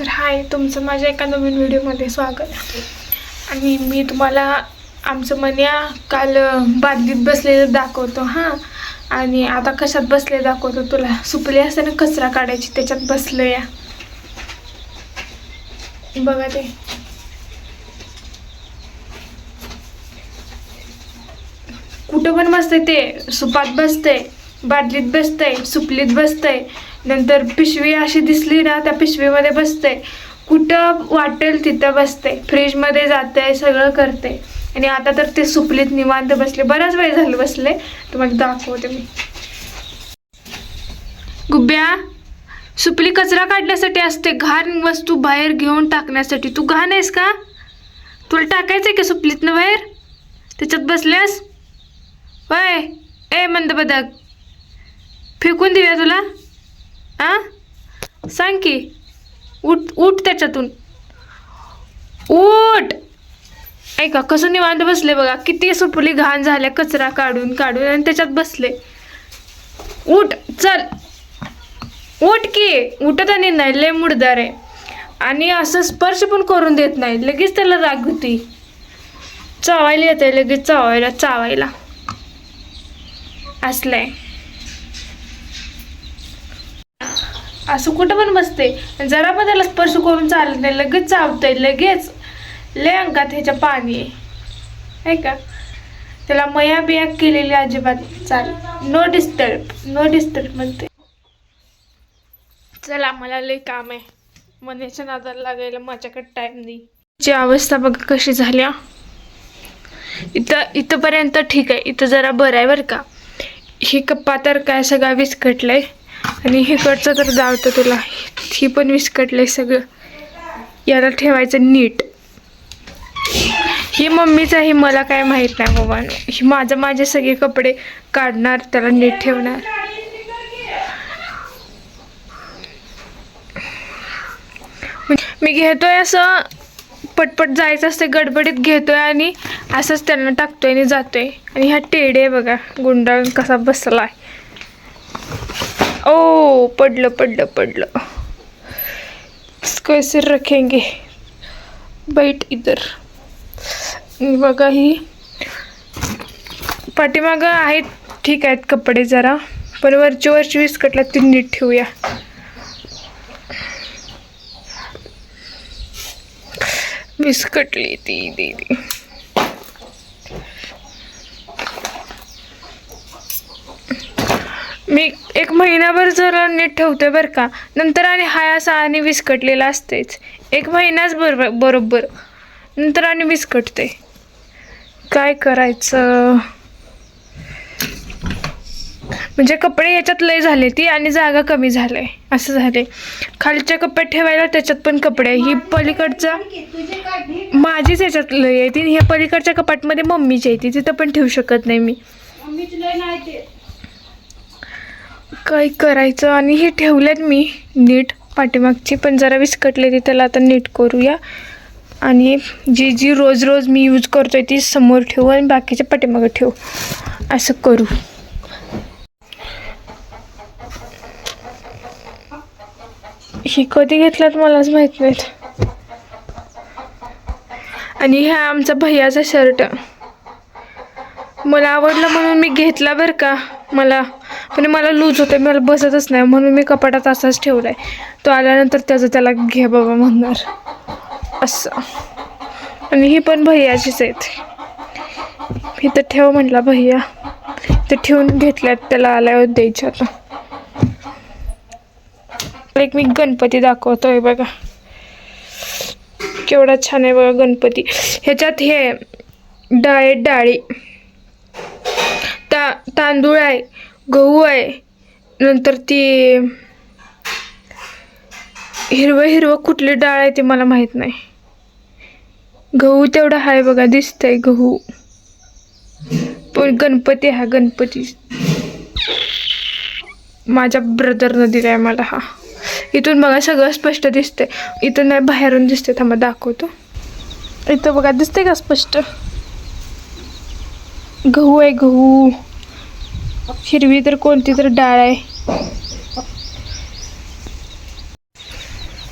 तर हाय तुमचं माझ्या एका नवीन व्हिडिओमध्ये स्वागत आणि मी तुम्हाला आमचं मन्या काल बादलीत बसलेलं दाखवतो हां. आणि आता कशात बसले दाखवतो तुला. सुपली असते ना कचरा काढायची त्याच्यात बसलं या. बघा ते. कुठं पण बसते ते सुपात बसते बादलीत बसतंय सुपलीत बसतंय. नंतर पिशवी अशी दिसली ना त्या पिशवीमध्ये बसतंय. कुठं वाटेल तिथं बसतंय. फ्रीजमध्ये जाते सगळं करते आणि आता तर ते सुपलीत निवांत बसले. बराच वेळ झालं बसले. तुम्हाला दाखवते मी. गुब्या सुपली कचरा काढण्यासाठी असते. घाण वस्तू बाहेर घेऊन टाकण्यासाठी. तू घाण आहेस का? तुला टाकायचंय का सुपलीतनं बाहेर? त्याच्यात बसल्यास? वय ए मंद बदक फेकून देऊया तुला? आ? सांग की. उठ उठ त्याच्यातून. उठ! ऐका कसं निवांत बसले बघा. किती सुपली घाण झाल्या कचरा काढून काढून आणि त्याच्यात बसले. उठ चल. उठ की. उठत आणि नाही लय मुडदार आहे. आणि असं स्पर्श पण करून देत नाही. लगेच त्याला राग होती. चावायला येते लगेच चावायला चावायला. असलंय. असं कुठं पण बसते. जरा पण त्याला स्पर्श करून चालत नाही. लगेच चावतंय. लगेच. लय अंगात ह्याच्या पाणी आहे. का? त्याला मया बिया केलेली अजिबात चाल. नो डिस्टर्ब नो डिस्टर्ब म्हणते. चला मला लय काम आहे. मनाच्या नादाला लागायला माझ्याकडे टाइम नाही. ची अवस्था बघा कशी झाल्या इथं इथंपर्यंत ठीक आहे. इथं जरा बरं आहे बरं का. ही कप्पा तर काय सगळा विस्कटलंय. आणि हिकडचं तर जावतं तुला. ही पण विस्कटलं आहे सगळं. याला ठेवायचं नीट. ही मम्मीचं आहे मला काय माहीत नाही बाबा. ही माझं माझे सगळे कपडे काढणार त्याला नीट ठेवणार. मी घेतोय असं पटपट जायचं असते गडबडीत घेतोय आणि असंच त्यांना टाकतोय आणि जातोय. आणि ह्या टेडे बघा गुंडाळून कसा बसला आहे ओ पडलं पडलं पडलं. कैसे रखेंगे? बैठ इधर. बघा ही. पाठीमागं आहेत ठीक आहेत कपडे जरा पण वरची वरची विस्कटला ती नीट ठेवूया. विस्कटली ती दीदी मी एक महिनाभर जरा नीट ठेवते बरं का. नंतर आणि हाय असा आणि विस्कटलेला असतेच. एक महिनाच बरोबर बरोबर. नंतर आणि विस्कटते. काय करायचं? म्हणजे कपडे याच्यात लय झाले ती आणि जागा कमी झालंय असं झाले. खालच्या कप्प्यात ठेवायला त्याच्यात पण कपडे आहे. ही पलीकडचा माझीच याच्यात लय आहे ती. ह्या पलीकडच्या कपाटमध्ये मम्मीची आहे ती. तिथं पण ठेवू शकत नाही मी. काय करायचं आणि हे ठेवलेत मी नीट पाठीमागची पण जरा विस्कटले ती त्याला आता नीट करूया. आणि जी जी रोज रोज मी यूज करतो आहे ती समोर ठेवू आणि बाकीच्या पाठीमागं ठेवू. असं करू. ही कधी घेतल्यात मलाच माहीत नाहीत. आणि ह्या आमचा भैयाचा शर्ट मला आवडला म्हणून मी घेतला बरं का? मला पण मला लूज होतं मला बसतच नाही. म्हणून मी कपाटात असाच ठेवलाय. तो आल्यानंतर त्याचं त्याला घे बाबा म्हणणार. असं. आणि ही पण भैयाचीच आहेत. इथं ठेव म्हटला भैया. ते ठेवून घेतल्यात त्याला आल्यावर द्यायच्या आता. एक मी गणपती दाखवतोय बघा. केवढा छान आहे बघा गणपती. ह्याच्यात हे डाळे डाळी. ता तांदूळ आहे. गहू आहे. नंतर ती हिरवं हिरवं कुठली डाळ आहे ती मला माहीत नाही. गहू तेवढा आहे बघा दिसतंय गहू. पण गणपती हा गणपती. माझ्या ब्रदरनं आहे मला हा. इथून बघा सगळं स्पष्ट दिसतंय. इथून नाही बाहेरून दिसते थांबा दाखवतो. इथं बघा दिसतंय का स्पष्ट? गहू आहे गहू. हिरवी तर कोणती तर डाळ आहे.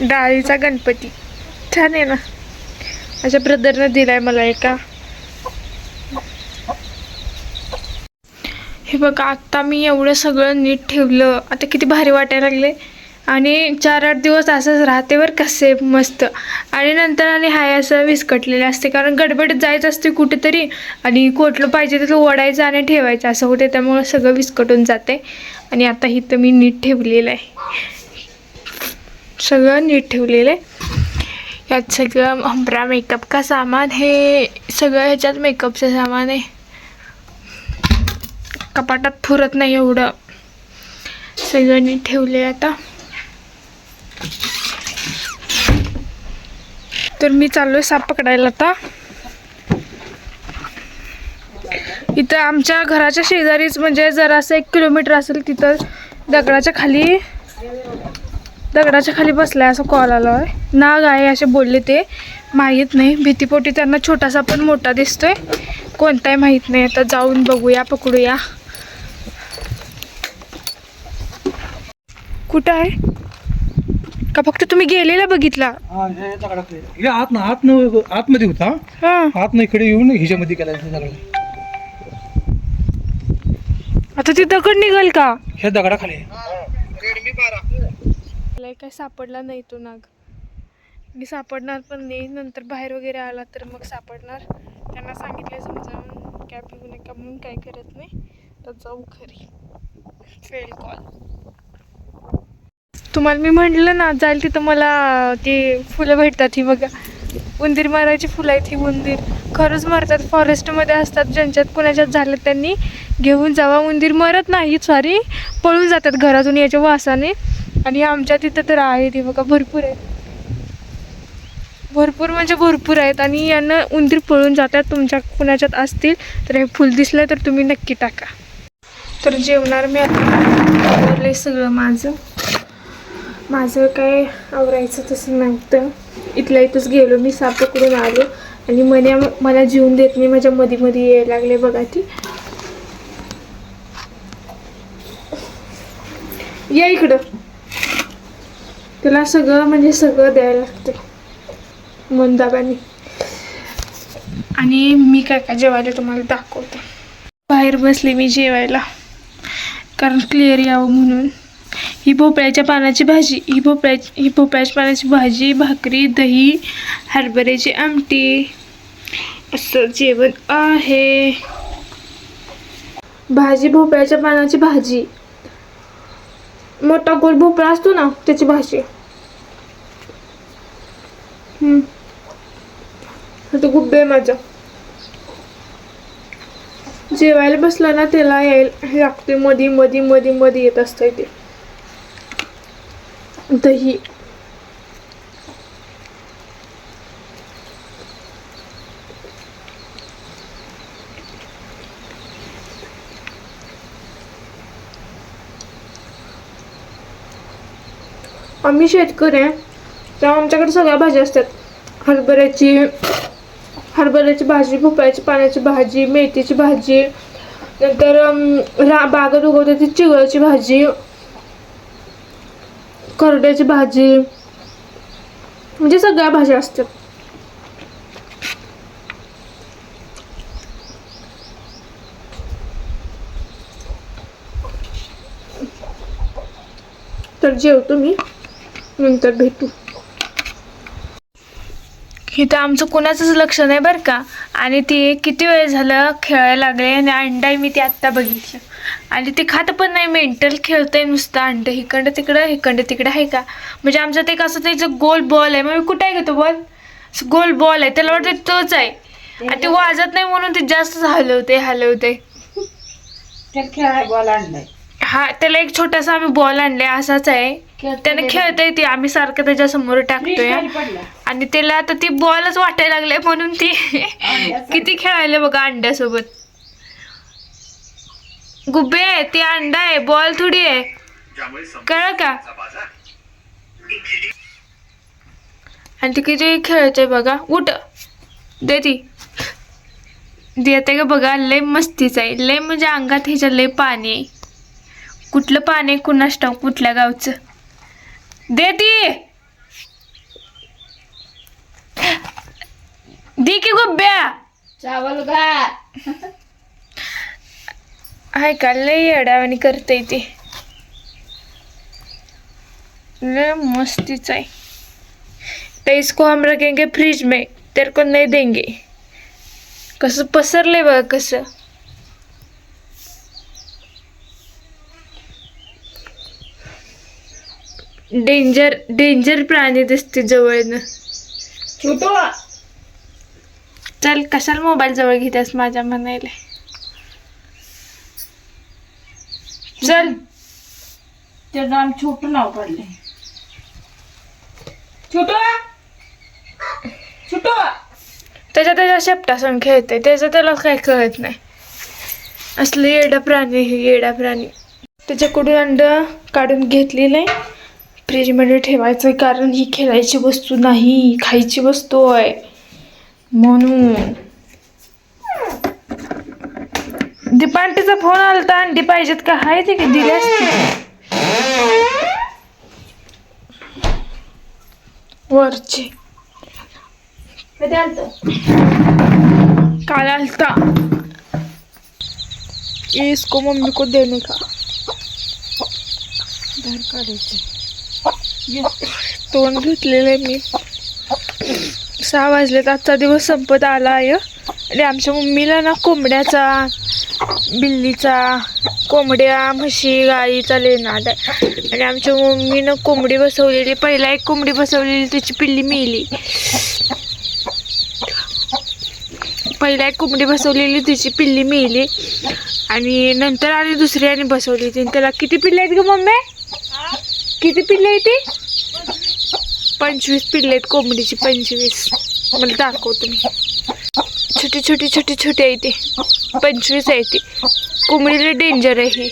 डाळीचा गणपती. छान आहे ना. माझ्या ब्रदरनं दिलाय मला एका. हे बघा आता मी एवढं सगळं नीट ठेवलं. आता किती भारी वाटायला लागले आणि चार आठ दिवस असंच राहते बरं कसे मस्त. आणि नंतर आणि हाय असं विस्कटलेले असते कारण गडबडीत जायचं असते कुठेतरी आणि कोठलं पाहिजे तिथं ओढायचं आणि ठेवायचं असं होते त्यामुळं सगळं विस्कटून जाते. आणि आता इथं मी नीट ठेवलेलं आहे. सगळं नीट ठेवलेलं आहे. यात सगळं हंबरा मेकअप का सामान हे सगळं ह्याच्यात मेकअपचं सामान आहे. कपाटात फुरत नाही एवढं. सगळं नीट ठेवले आता. तर मी चाललोय साप पकडायला आता. इथं आमच्या घराच्या शेजारीच म्हणजे जरासं एक किलोमीटर असेल तिथं दगडाच्या खाली दगडाच्या खाली बसलाय असं कॉल आला आहे नाग आहे असे बोलले ते. माहीत नाही भीतीपोटी त्यांना छोटासा पण मोठा दिसतोय. कोणताही माहीत नाही आता जाऊन बघूया पकडूया. कुठं आहे? का फक्त तुम्ही गेलेला बघितला? हा, हे. हे आत ना आत न- आतमध्ये होता. हा. आत इकडे येऊन हिच्यामध्ये केला दगड आता ती दगड निघल का? ह्या दगडाखाली मला काय सापडला नाही तो नाग. मी सापडणार पण नाही. नंतर बाहेर वगैरे आला तर मग सापडणार. त्यांना सांगितलं समजावून कॅब घेऊ नका. म्हणून काय करत नाही. तर जाऊ खरी. फेल कॉल तुम्हाला मी म्हटलं ना जाईल तिथं मला ते फुलं भेटतात ही बघा. उंदीर मारायची फुलं आहेत ही उंदीर. खरंच मारतात. फॉरेस्टमध्ये असतात ज्यांच्यात कुणाच्यात झालं त्यांनी घेऊन जावा. उंदीर मरत नाही सॉरी पळून जातात घरातून याच्या वासाने. आणि आमच्या तिथं तर आहे ही बघा भरपूर आहेत. भरपूर म्हणजे भरपूर आहेत. आणि यांना उंदीर पळून जातात. तुमच्या कुणाच्यात असतील तर हे फुल दिसलं तर तुम्ही नक्की टाका. तर जेवणार मी आता. सगळं माझं. माझं काय आवरायचं तसं नव्हतं. इथल्या इथंच गेलो मी साप पकडून आलो आणि मन्या मला जीवन देत नाही माझ्या मधी मध्ये यायला लागले बघा ती. या इकडं. त्याला सगळं म्हणजे सगळं द्यायला लागतं मंदाबाने. आणि मी काय काय जेवायला तुम्हाला दाखवते. बाहेर बसले मी जेवायला. कारण क्लिअर यावं म्हणून. ही भोपळ्याच्या पानाची भाजी ही भोपळ्याची ही भोपळ्याच्या पानाची भाजी भाकरी दही हरभऱ्याची आमटी. असं जेवण आहे. भाजी भोपळ्याच्या पानाची भाजी. मोठा गोल भोपळा असतो ना त्याची भाजी. हम्म. आता गुब्बे आहे माझा. जेवायला बसला ना त्याला यायला लागते मधी मधी मधी मधी येत असतं ते. दही. आम्ही शेतकरी आहे तेव्हा आमच्याकडे सगळ्या भाज्या असतात. हरभऱ्याची हरभऱ्याची भाजी भोपळ्याची पाण्याची भाजी मेथीची भाजी नंतर रा बागत उगवते ती चिवळाची भाजी करड्याची भाजी. म्हणजे सगळ्या भाज्या असतात. तर जेवतो मी. नंतर भेटू. इथं आमचं कोणाचंच लक्ष नाही बरं का? आणि ती किती वेळ झालं खेळायला लागले आणि अंडाही मी ती आत्ता बघितलं. आणि ते खात पण नाही मेंटल खेळतंय नुसतं अंड इकडं तिकडं इकडं तिकडं आहे का? म्हणजे आमचं ते कसं त्याचं गोल बॉल आहे मग कुठे आहे का तो बॉल गोल बॉल आहे त्याला वाटतं तोच आहे. आणि ते वाजत नाही म्हणून ते जास्त हलवते हलवते. बॉल आणलाय. हा त्याला एक छोटासा आम्ही बॉल आणलाय असाच आहे. त्याने खेळतंय ते आम्ही सारखं त्याच्यासमोर टाकतोय. आणि त्याला आता ती बॉलच वाटायला लागले म्हणून ती किती खेळायला बघा अंड्यासोबत. गुब्बे आहे ते अंडा आहे बॉल थोडी आहे. कळ का? आणि ते किती खेळतोय बघा उठ. दे ती. देते का बघा लय मस्तीच आहे. लय म्हणजे अंगात ह्याच्या लय पाणी आहे. कुठलं पाणी आहे कुणा ठाऊ कुठल्या गावचं? दे ती. दे की गुब्ब्या. चावल घा आहे का लय येड्यावानी करते ती. लय मस्तीच आहे. तो इसको हम रखेंगे फ्रिज में तेरे को नहीं देंगे. कसं पसरलंय बघा कसं. डेंजर डेंजर प्राणी दिसते जवळनं. छोटू! चल कशाला मोबाईल जवळ घेतेस माझ्या म्हणायला? चल. त्याचं नाव छोटू नाव पडले छोटू. छोटू. त्याच्या त्याच्या शेपटा सण खेळते त्याचं त्याला काही कळत नाही. असलं येडा प्राणी हे येडा प्राणी. त्याच्याकडून अंड काढून घेतलेलं आहे फ्रीजमध्ये ठेवायचं आहे कारण ही खेळायची वस्तू नाही खायची वस्तू आहे. म्हणून. दीपांटीचा फोन आला तर अंडी पाहिजेत का हाय ते की दिले असते? वरचे. कधी आलत? काल आलता. इसको मम्मी को देने का. धार काढायचे. तोंड धुतलेलं आहे मी. सहा वाजलेत आजचा दिवस संपत आला आहे. आणि आमच्या मम्मीला ना कोंबड्याचा बिल्लीचा कोंबड्या म्हशी गाईचा लेनाद आहे. आणि आमच्या मम्मीनं कोंबडी बसवलेली पहिला एक कोंबडी बसवलेली त्याची पिल्ली मेली. पहिला एक कोंबडी बसवलेली तिची पिल्ली मेली. आणि नंतर आणि दुसरी आणि बसवली होती त्याला किती पिल्ले आहेत ग मम्मी? किती पिल्ले आहेत ती? पंचवीस पिल्ले आहेत कोंबडीची पंचवीस. मला दाखवतो मी छोटी छोटी छोटी छोटी आहे ती. पंचवीस आहे ती. कोंबडीला डेंजर आहे. ही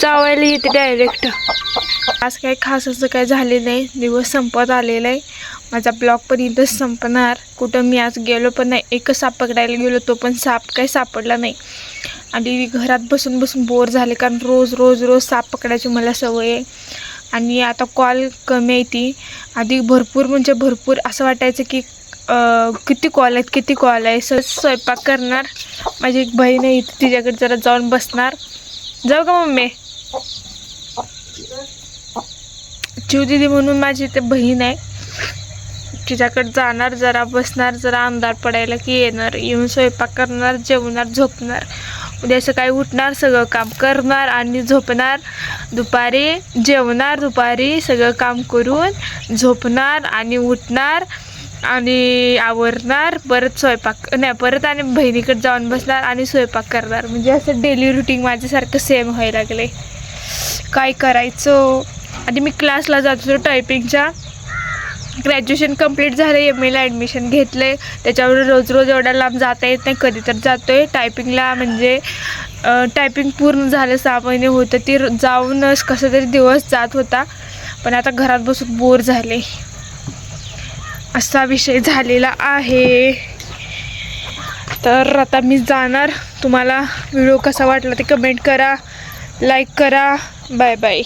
चावायला येते डायरेक्ट आज काही खास असं काही झालेलं नाही. दिवस संपत आलेला आहे. माझा ब्लॉग पण इथंच संपणार. कुठं मी आज गेलो पण नाही. एकच साप पकडायला गेलो तो पण साप काही सापडला नाही. आणि घरात बसून बसून बोर झाले कारण रोज रोज रोज साप पकडायची मला सवय आहे. आणि आता कॉल कमी आहे ती. आधी भरपूर म्हणजे भरपूर असं वाटायचं की किती कॉल आहेत किती कॉल आहे? सर स्वयंपाक करणार. माझी एक बहीण आहे इथे तिच्याकडे जरा जाऊन बसणार. जाऊ का मम्मी? चिव दिदी म्हणून माझी इथे बहीण आहे. तिच्याकडे जाणार जरा बसणार जरा अंधार पडायला की येणार येऊन स्वयंपाक करणार जेवणार झोपणार. उद्या सकाळी उठणार सगळं काम करणार आणि झोपणार. दुपारी जेवणार दुपारी सगळं काम करून झोपणार आणि उठणार. आणि आवरणार परत स्वयंपाक नाही परत आणि बहिणीकडे जाऊन बसणार आणि स्वयंपाक करणार. म्हणजे असं डेली रुटीन माझ्यासारखं सेम व्हायला लागले काय करायचं? आणि मी क्लासला जात होतो टायपिंगच्या ग्रॅज्युएशन कंप्लीट झालं एम एला ॲडमिशन घेतलं आहे त्याच्यावर रोज रोज एवढ्या लांब जाता येत नाही कधी तर जातो आहे टायपिंगला म्हणजे टायपिंग पूर्ण झालं सहा महिने होतं. ती जाऊनच कसं तरी दिवस जात होता. पण आता घरात बसून बोर झाले. असा विषय झालेला आहे. तर आता मी जाणार. तुम्हाला व्हिडिओ कसा वाटला ते कमेंट करा. लाईक करा. Bye bye